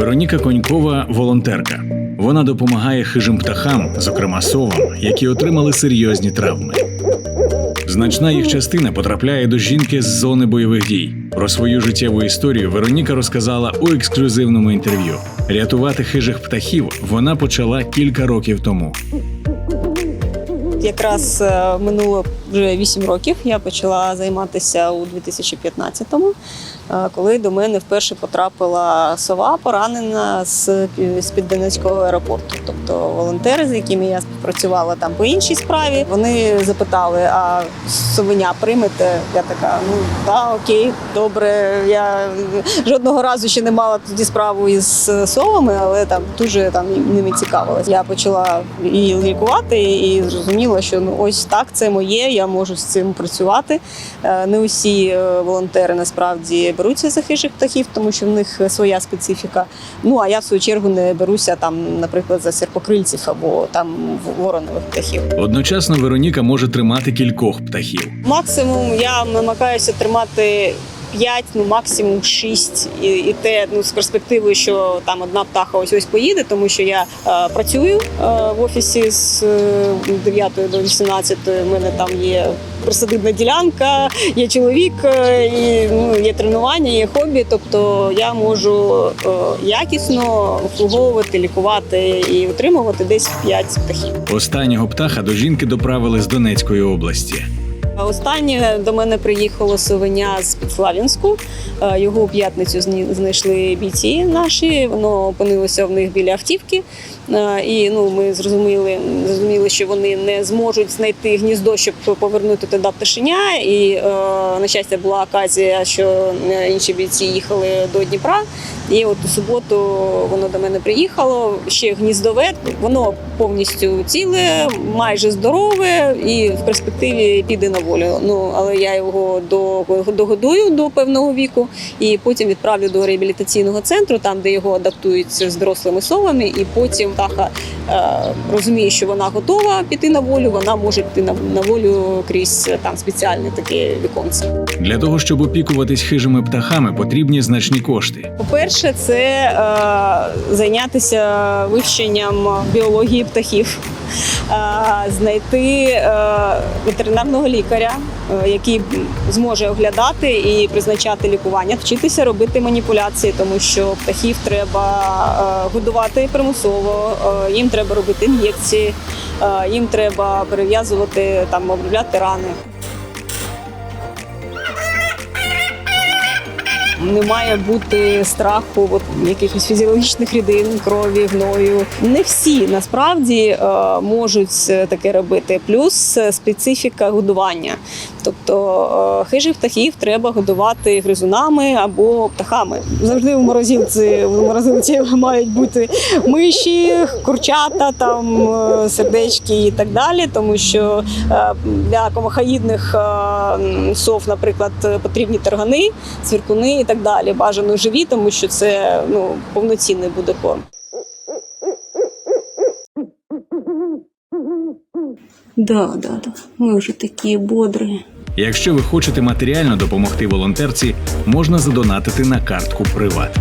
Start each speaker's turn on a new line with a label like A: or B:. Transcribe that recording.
A: Вероніка Конькова волонтерка. Вона допомагає хижим птахам, зокрема совам, які отримали серйозні травми. Значна їх частина потрапляє до жінки з зони бойових дій. Про свою життєву історію Вероніка розказала у ексклюзивному інтерв'ю. Рятувати хижих птахів вона почала кілька років тому.
B: Якраз е, минуло вже 8 років. Я почала займатися у 2015-му, е, коли до мене вперше потрапила сова поранена з з під Донецького аеропорту. Тобто волонтери, з якими я співпрацювала там по іншій справі, вони запитали: а совеня приймете? Я така, ну так, окей, добре. Я жодного разу ще не мала тоді справу із совами, але там дуже там ними цікавилась. Я почала її лікувати і зрозуміла, що ну ось так це моє. Я можу з цим працювати. Е, Не усі е, волонтери насправді беруться за хижих птахів, тому що в них своя специфіка. Ну а я в свою чергу не беруся там, наприклад, за серпокрильців або там воронових птахів.
A: Одночасно Вероніка може тримати кількох птахів.
B: Максимум я намагаюся тримати. 5, ну максимум 6. І, і те ну з перспективою, що там одна птаха ось ось поїде, тому що я е, працюю е, в офісі з е, 9 до 18. У мене там є присадибна ділянка, є чоловік, е, і ну є тренування, є хобі. Тобто я можу е, якісно обслуговувати, лікувати і утримувати десь 5 птахів.
A: Останнього птаха до жінки доправили з Донецької області.
B: Останнє до мене приїхало совеня з Підслав'янську. Е, Його у п'ятницю знайшли бійці наші. Воно опинилося в них біля автівки. Е, І ну, ми зрозуміли, зрозуміли, що вони не зможуть знайти гніздо, щоб повернути туди пташеня. І е, на щастя була оказія, що е, інші бійці їхали до Дніпра. І от у суботу воно до мене приїхало. Ще гніздове, воно повністю ціле, майже здорове і в перспективі піде на волю. Ну але я його до, догодую до певного віку і потім відправлю до реабілітаційного центру, там де його адаптують з дорослими совами, і потім птаха е, розуміє, що вона готова піти на волю. Вона може піти на, на волю крізь е, там спеціальне таке віконце.
A: Для того, щоб опікуватись хижими птахами, потрібні значні кошти.
B: По-перше, це е, зайнятися вивченням біології птахів, знайти е, ветеринарного лікаря, е, який зможе оглядати і призначати лікування, вчитися робити маніпуляції, тому що птахів треба е, годувати примусово, е, їм треба робити ін'єкції, е, їм треба перев'язувати там, обробляти рани. Не має бути страху от, якихось фізіологічних рідин, крові, гною. Не всі насправді е, можуть е, таке робити. Плюс е, специфіка годування. Тобто е, хижих птахів треба годувати гризунами або птахами. Завжди в морозилці в морозилці мають бути миші, курчата, там е, сердечки і так далі. Тому що е, для комахаїдних сов, наприклад, потрібні таргани, цвіркуни і так далі. Бажано живі, тому що це ну повноцінний буде корм. Да, да, да. Ми вже такі бодрі.
A: Якщо ви хочете матеріально допомогти волонтерці, можна задонатити на картку Приват.